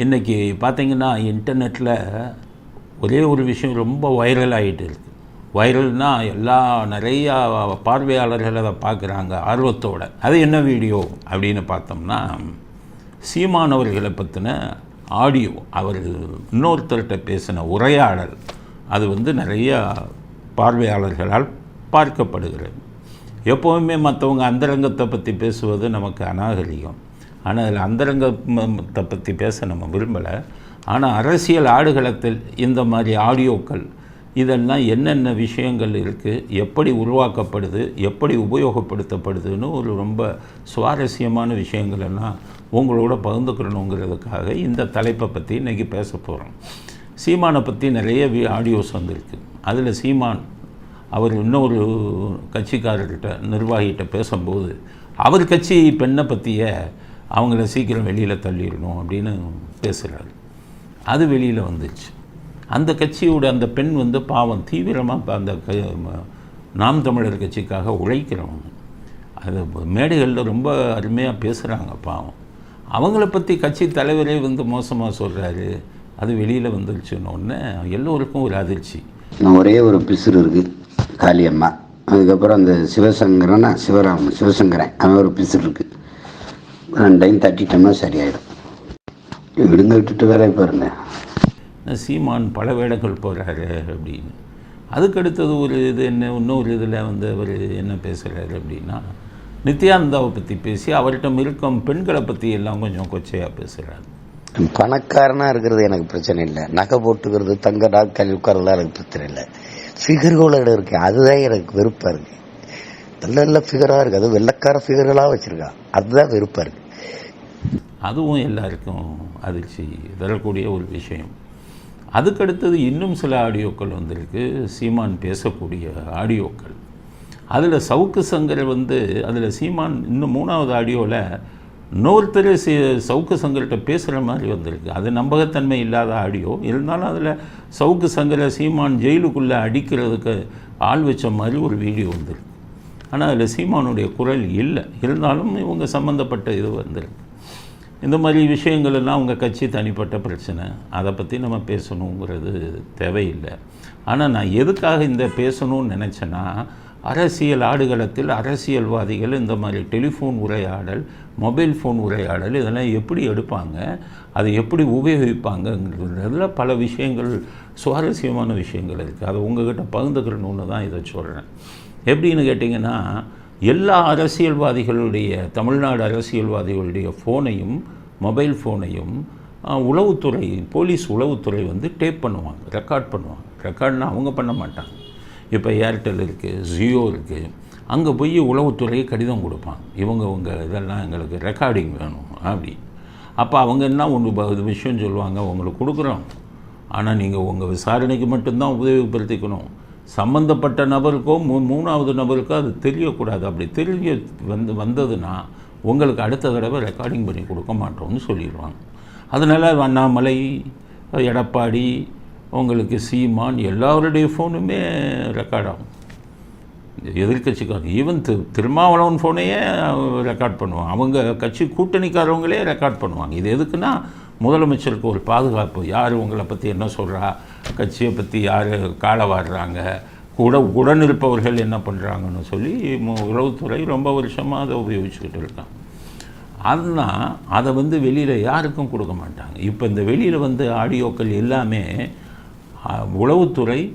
இன்றைக்கி பார்த்தீங்கன்னா இன்டர்நெட்டில் ஒரே ஒரு விஷயம் ரொம்ப வைரல் ஆகிட்டு இருக்குது வைரல்னால் எல்லா நிறையா பார்வையாளர்கள் அதை பார்க்குறாங்க ஆர்வத்தோட. அது என்ன வீடியோ அப்படின்னு பார்த்தோம்னா சீமானவர்களை பற்றின ஆடியோ அவர் இன்னொருத்தர்கிட்ட பேசின உரையாடல். அது வந்து நிறையா பார்வையாளர்களால் பார்க்கப்படுகிறது. எப்போவுமே மற்றவங்க அந்தரங்கத்தை பற்றி பேசுவது நமக்கு அநாகரிகம். ஆனால் அதில் அந்தரங்கத்தை பற்றி பேச நம்ம விரும்பலை. ஆனால் அரசியல் ஆடுகளத்தில் இந்த மாதிரி ஆடியோக்கள் இதெல்லாம் என்னென்ன விஷயங்கள் இருக்குது எப்படி உருவாக்கப்படுது எப்படி உபயோகப்படுத்தப்படுதுன்னு ஒரு ரொம்ப சுவாரஸ்யமான விஷயங்கள் எல்லாம் உங்களோட பகிர்ந்துக்கிறணுங்கிறதுக்காக இந்த தலைப்பை பற்றி இன்றைக்கி பேச போகிறோம் சீமானை பற்றி நிறைய வி ஆடியோஸ் வந்திருக்கு. அதில் சீமான் அவர் இன்னொரு கட்சிக்காரர்கிட்ட நிர்வாகிகிட்ட பேசும்போது அவர் கட்சி பெண்ணை பற்றிய அவங்கள சீக்கிரம் வெளியில் தள்ளிடணும் அப்படின்னு பேசுகிறாரு அது வெளியில் வந்துச்சு. அந்த கட்சியோட அந்த பெண் வந்து பாவம் தீவிரமாக அந்த க ம- நாம் தமிழர் கட்சிக்காக உழைக்கிறவங்க. அது மேடைகளில் ரொம்ப அருமையாக பேசுகிறாங்க பாவம். அவங்கள பற்றி கட்சி தலைவரே வந்து மோசமாக சொல்கிறாரு அது வெளியில் வந்துருச்சுன்னொடனே எல்லோருக்கும் ஒரு அதிர்ச்சி. நான் ஒரே ஒரு பிசுறு இருக்குது காளியம்மா. அதுக்கப்புறம் அந்த சிவசங்கரன்னா சிவராமன் சிவசங்கரன் அவன் ஒரு பிசுறு இருக்குது ரெண்டையும் தட்டிட்டோம்னா சரியாயிடும். விடுங்க விட்டுட்டு வேற பாருங்க. சீமான் பல வேடங்கள் போகிறாரு அப்படின்னு. அதுக்கு அடுத்தது ஒரு இது என்ன இன்னொரு இதில் வந்து அவர் என்ன பேசுகிறாரு அப்படின்னா நித்யானந்தாவை பற்றி பேசி அவர்கிட்ட இருக்கும் பெண்களை பற்றி எல்லாம் கொஞ்சம் கொச்சையாக பேசுகிறாரு பணக்காரனா இருக்கிறது எனக்கு பிரச்சனை இல்லை. நகை போட்டுக்கிறது தங்க நாட்கள் உட்காரலாம் எனக்கு பிரச்சனை இல்லை. ஃபிகர்களோட இருக்கு. அதுதான் எனக்கு வெறுப்பா இருக்கு. நல்ல நல்ல ஃபிகரா இருக்கு. அது வெள்ளக்கார ஃபிகர்களா வச்சிருக்கான் அதுதான் வெறுப்பா இருக்கு. அதுவும் எல்லாருக்கும் அதிர்ச்சி தரக்கூடிய ஒரு விஷயம். அதுக்கடுத்தது இன்னும் சில ஆடியோக்கள் வந்திருக்கு. சீமான் பேசக்கூடிய ஆடியோக்கள். அதில் சவுக்கு சங்கர் வந்து அதில் சீமான் இன்னும் மூணாவது ஆடியோவில் இன்னொருத்தர் சி சவுக்கு சங்கர்கிட்ட பேசுகிற மாதிரி வந்திருக்கு. அது நம்பகத்தன்மை இல்லாத ஆடியோ. இருந்தாலும் அதில் சவுக்கு சங்கரை சீமான் ஜெயிலுக்குள்ளே அடிக்கிறதுக்கு ஆள் வச்ச மாதிரி ஒரு வீடியோ வந்திருக்கு. ஆனால் அதில் சீமானுடைய குரல் இல்லை. இருந்தாலும் இவங்க சம்மந்தப்பட்ட இது வந்திருக்கு. இந்த மாதிரி விஷயங்கள் எல்லாம் உங்கள் கட்சி தனிப்பட்ட பிரச்சனை. அதை பற்றி நம்ம பேசணுங்கிறது தேவையில்லை. ஆனால் நான் எதுக்காக இந்த பேசணும்னு நினச்சேன்னா அரசியல் ஆடுகளத்தில் அரசியல்வாதிகள் இந்த மாதிரி டெலிஃபோன் உரையாடல் மொபைல் ஃபோன் உரையாடல் இதெல்லாம் எப்படி எடுப்பாங்க அதை எப்படி உபயோகிப்பாங்கங்கிறதுல பல விஷயங்கள் சுவாரஸ்யமான விஷயங்கள் இருக்குது அதை உங்ககிட்ட பகிர்ந்துக்கிறணுன்னு தான் இதை சொல்கிறேன் எப்படின்னு கேட்டிங்கன்னா எல்லா அரசியல்வாதிகளுடைய தமிழ்நாடு அரசியல்வாதிகளுடைய ஃபோனையும் மொபைல் ஃபோனையும் உளவுத்துறை போலீஸ் உளவுத்துறை வந்து டேப் பண்ணுவாங்க ரெக்கார்ட் பண்ணுவாங்க. ரெக்கார்ட்னா அவங்க பண்ண மாட்டாங்க. இப்போ ஏர்டெல் இருக்குது ஜியோ இருக்குது அங்கே போய் உளவுத்துறை கடிதம் கொடுப்பாங்க. இவங்க இவங்க இதெல்லாம் எங்களுக்கு ரெக்கார்டிங் வேணும் அப்படி. அப்போ அவங்க என்ன ஒன்று விஷயம் சொல்லுவாங்க உங்களுக்கு கொடுக்குறோம். ஆனால் நீங்கள் உங்கள் விசாரணைக்கு மட்டும்தான் உபயோகப்படுத்திக்கணும் சம்பந்தப்பட்ட நபருக்கோ மூ மூணாவது நபருக்கோ அது தெரியக்கூடாது. அப்படி தெரிய வந்து வந்ததுன்னா உங்களுக்கு அடுத்த தடவை ரெக்கார்டிங் பண்ணி கொடுக்க மாட்டோம்னு சொல்லிடுவாங்க. அதனால் அண்ணாமலை எடப்பாடி உங்களுக்கு சீமான் எல்லாருடைய ஃபோனுமே ரெக்கார்ட் ஆகும். எதிர்கட்சிக்காரங்க ஈவன் திரு திருமாவளவன் ஃபோனையே ரெக்கார்ட் பண்ணுவாங்க. அவங்க கட்சி கூட்டணிக்காரவங்களே ரெக்கார்ட் பண்ணுவாங்க. இது எதுக்குன்னா முதலமைச்சருக்கு ஒரு பாதுகாப்பு. யார் உங்களை பற்றி என்ன சொல்கிறா கட்சியை பற்றி யார் காலை வாடுறாங்க? கூட உடன் இருப்பவர்கள் என்ன பண்ணுறாங்கன்னு சொல்லி மு- உளவுத்துறை ரொம்ப வருஷமாக அதை உபயோகிச்சுக்கிட்டு இருக்காங்க ஆனால் அதை வந்து வெளியில் யாருக்கும் கொடுக்க மாட்டாங்க. இப்போ இந்த வெளியில் வந்து ஆடியோக்கள் எல்லாமே உளவுத்துறை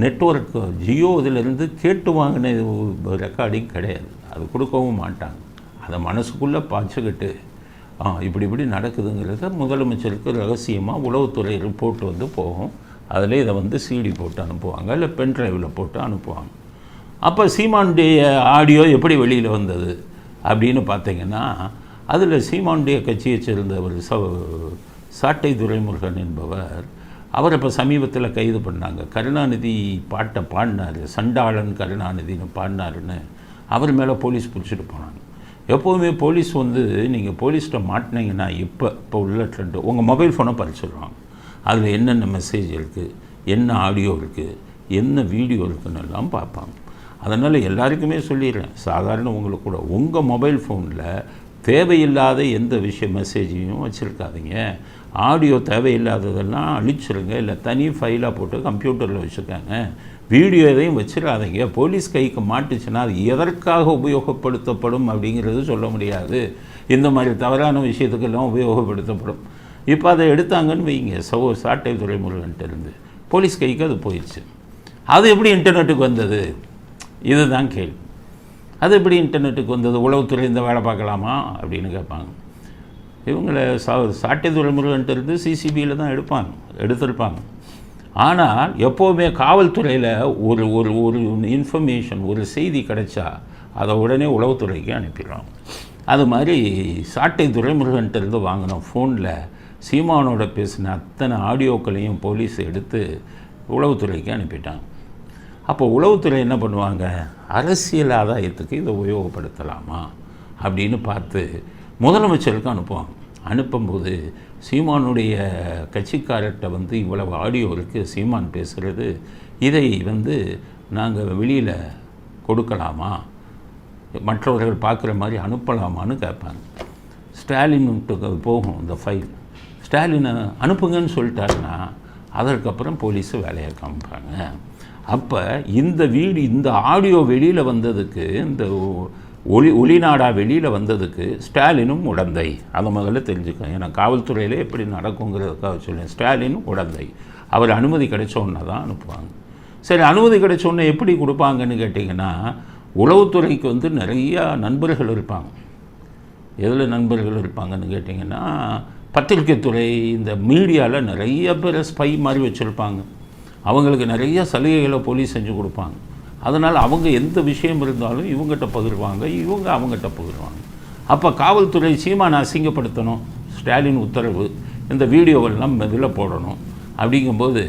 நெட்ஒர்க் ஜியோ இதிலிருந்து கேட்டு வாங்கின ரெக்கார்டிங் கிடையாது. அது கொடுக்கவும் மாட்டாங்க. அதை மனசுக்குள்ளே பாய்ச்சிக்கிட்டு இப்படி இப்படி நடக்குதுங்கிறத முதலமைச்சருக்கு ரகசியமாக உளவுத்துறை ரிப்போர்ட் வந்து போகும். அதில் இதை வந்து சிடி போட்டு அனுப்புவாங்க இல்லை பென் டிரைவில் போட்டு அனுப்புவாங்க. அப்போ சீமானுடைய ஆடியோ எப்படி வெளியில் வந்தது அப்படின்னு பார்த்தீங்கன்னா அதில் சீமானுடைய கட்சியை சேர்ந்த ஒரு ச சாட்டை துரைமுருகன் என்பவர் அவர் இப்போ சமீபத்தில் கைது பண்ணாங்க. கருணாநிதி பாட்டை பாடினார் சண்டாளன் கருணாநிதின்னு பாடினாருன்னு. அவர் மேலே போலீஸ் பிடிச்சிட்டு போனாங்க. எப்போதுமே போலீஸ் வந்து நீங்கள் போலீஸ்கிட்ட மாட்டினீங்கன்னா இப்போ இப்போ உள்ள ட்ரெண்டு உங்கள் மொபைல் ஃபோனை பறிச்சிடுவாங்க அதில் என்னென்ன மெசேஜ் இருக்குது என்ன ஆடியோ இருக்குது என்ன வீடியோ இருக்குன்னு எல்லாம் பார்ப்பாங்க. அதனால் எல்லாருக்குமே சொல்லிடுறேன் சாதாரண உங்களுக்கு கூட உங்கள் மொபைல் ஃபோனில் தேவையில்லாத எந்த விஷய மெசேஜையும் வச்சுருக்காதீங்க. ஆடியோ தேவையில்லாததெல்லாம் அழிச்சிருங்க இல்லை தனி ஃபைலாக போட்டு கம்ப்யூட்டரில் வச்சுருக்காங்க வீடியோ எதையும் வச்சிடாதீங்க. போலீஸ் கைக்கு மாட்டுச்சுன்னா அது எதற்காக உபயோகப்படுத்தப்படும் அப்படிங்கிறது சொல்ல முடியாது. இந்த மாதிரி தவறான விஷயத்துக்கெல்லாம் உபயோகப்படுத்தப்படும். இப்போ அதை எடுத்தாங்கன்னு வைங்க. சோ சாட்டை துறைமுருகன்ட்டு இருந்து. போலீஸ் கைக்கு அது போயிடுச்சு அது எப்படி இன்டர்நெட்டுக்கு வந்தது? இதுதான் கேள்வி. அது எப்படி இன்டர்நெட்டுக்கு வந்தது? உளவுத்துறை இந்த வேலை பார்க்கலாமா? அப்படின்னு கேட்பாங்க. இவங்களை சா சாட்டை துறைமுருகன்ட்டு இருந்து சிசிபியில் தான் எடுப்பாங்க. எடுத்திருப்பாங்க. ஆனால் எப்போவுமே காவல்துறையில் ஒரு ஒரு ஒரு இன்ஃபர்மேஷன் ஒரு செய்தி கிடைச்சா அதை உடனே உளவுத்துறைக்கு அனுப்பிடுறோம் அது மாதிரி சாட்டை துரைமுருகன்ட்டு இருந்து வாங்கின ஃபோனில் சீமானோட பேசின அத்தனை ஆடியோக்களையும் போலீஸ் எடுத்து உளவுத்துறைக்கு அனுப்பிட்டாங்க. அப்போ உளவுத்துறை என்ன பண்ணுவாங்க? அரசியல் ஆதாயத்துக்கு இதை உபயோகப்படுத்தலாமா? அப்படின்னு பார்த்து முதலமைச்சருக்கு அனுப்புவாங்க. அனுப்பும்போது சீமானுடைய கட்சிக்காரர்கிட்ட வந்து இவ்வளவு ஆடியோ இருக்குது சீமான் பேசுகிறது இதை வந்து நாங்கள் வெளியில் கொடுக்கலாமா? மற்றவர்கள் பார்க்குற மாதிரி அனுப்பலாமான்னு கேட்பாங்க. ஸ்டாலின்ட்டு போகும் இந்த ஃபைல் ஸ்டாலினை அனுப்புங்கன்னு சொல்லிட்டாருன்னா அதற்கப்புறம் போலீஸு வேலையை காமிப்பாங்க. அப்போ இந்த வீடு இந்த ஆடியோ வெளியில் வந்ததுக்கு இந்த ஒளி ஒளிநாடாக வெளியில் வந்ததுக்கு ஸ்டாலினும் உடந்தை. அதை முதல்ல தெரிஞ்சுக்கோங்க. ஏன்னா காவல்துறையில் எப்படி நடக்குங்கிறதுக்காக சொல்லுவேன் ஸ்டாலின் உடந்தை. அவர் அனுமதி கிடைச்சோன்னே தான் அனுப்புவாங்க. சரி அனுமதி கிடைச்சோன்னே எப்படி கொடுப்பாங்கன்னு கேட்டிங்கன்னா உளவுத்துறைக்கு வந்து நிறையா நண்பர்கள் இருப்பாங்க. எதில் நண்பர்கள் இருப்பாங்கன்னு கேட்டிங்கன்னா பத்திரிக்கைத்துறை இந்த மீடியாவில் நிறைய பேர் ஸ்பை மாதிரி வச்சுருப்பாங்க. அவங்களுக்கு நிறைய சலுகைகளை போலீஸ் செஞ்சு கொடுப்பாங்க. அதனால் அவங்க எந்த விஷயம் இருந்தாலும் இவங்ககிட்ட பகிர்வாங்க இவங்க அவங்ககிட்ட பகிர்வாங்க. அப்போ காவல்துறை சீமானை அசிங்கப்படுத்தணும் ஸ்டாலின் உத்தரவு இந்த வீடியோவெல்லாம் இதில் போடணும். அப்படிங்கும்போது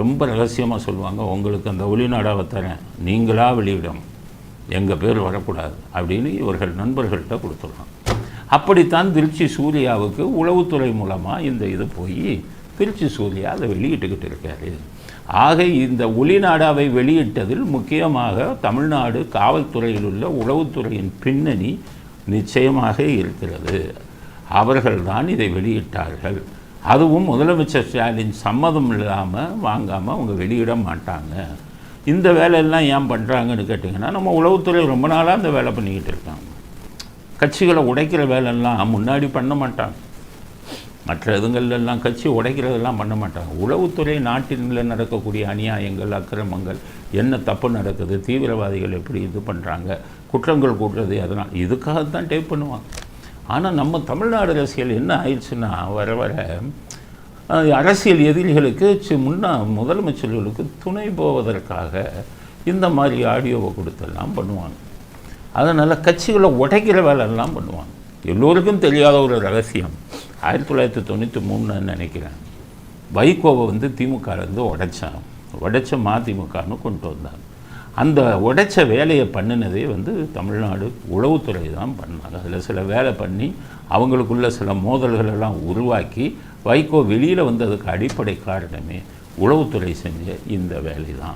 ரொம்ப ரகசியமாக சொல்லுவாங்க உங்களுக்கு அந்த ஒளிநாடாவை தரேன் நீங்களாக வெளியிடணும் எங்கள் பேர் வரக்கூடாது அப்படின்னு இவர்கள் நண்பர்கள்ட்ட கொடுத்துருவாங்க அப்படித்தான் திருச்சி சூர்யாவுக்கு உளவுத்துறை மூலமாக இந்த இது போய் திருச்சி சூர்யா அதை வெளியிட்டுக்கிட்டு இருக்காரு. ஆக இந்த ஒளிநாடாவை வெளியிட்டதில் முக்கியமாக தமிழ்நாடு காவல்துறையில் உள்ள உளவுத்துறையின் பின்னணி நிச்சயமாக இருக்கிறது. அவர்கள்தான் இதை வெளியிட்டார்கள். அதுவும் முதலமைச்சர் ஸ்டாலின் சம்மதம் இல்லாமல் வாங்காமல் அவங்க வெளியிட மாட்டாங்க. இந்த வேலையெல்லாம் ஏன் பண்ணுறாங்கன்னு கேட்டிங்கன்னா நம்ம உளவுத்துறை ரொம்ப நாளாக இந்த வேலை பண்ணிக்கிட்டு இருக்காங்க. கட்சிகளை உடைக்கிற வேலையெல்லாம் முன்னாடி பண்ண மாட்டாங்க. மற்ற இதுங்கள்லாம் கட்சி உடைக்கிறதெல்லாம் பண்ண மாட்டாங்க. உளவுத்துறை நாட்டில் நடக்கக்கூடிய அநியாயங்கள் அக்கிரமங்கள் என்ன தப்பு நடக்குது தீவிரவாதிகள் எப்படி இது பண்ணுறாங்க குற்றங்கள் கூட்டுறது அதனால் இதுக்காகத்தான் டேப் பண்ணுவாங்க. ஆனால் நம்ம தமிழ்நாடு அரசியல் என்ன ஆயிடுச்சுன்னா வர வர அரசியல் எதிரிகளுக்கு சி- முன்னா முதலமைச்சர்களுக்கு துணை போவதற்காக இந்த மாதிரி ஆடியோவை கொடுத்தெல்லாம் பண்ணுவாங்க. அதனால் கட்சிகளை உடைக்கிற வேலையெல்லாம் பண்ணுவாங்க. எல்லோருக்கும் தெரியாத ஒரு ரகசியம். ஆயிரத்தி தொள்ளாயிரத்தி தொண்ணூற்றி மூணுன்னு நினைக்கிறேன். வைகோவை வந்து திமுகலேருந்து உடைச்சான். உடைச்ச மதிமுகன்னு கொண்டு வந்தாங்க அந்த உடைச்ச வேலையை பண்ணினதே வந்து தமிழ்நாடு உளவுத்துறை தான் பண்ணாங்க. அதில் சில வேலை பண்ணி அவங்களுக்குள்ள சில மோதல்களெல்லாம் உருவாக்கி வைகோ வெளியில் வந்ததுக்கு அடிப்படை காரணமே உளவுத்துறை செஞ்ச இந்த வேலை தான்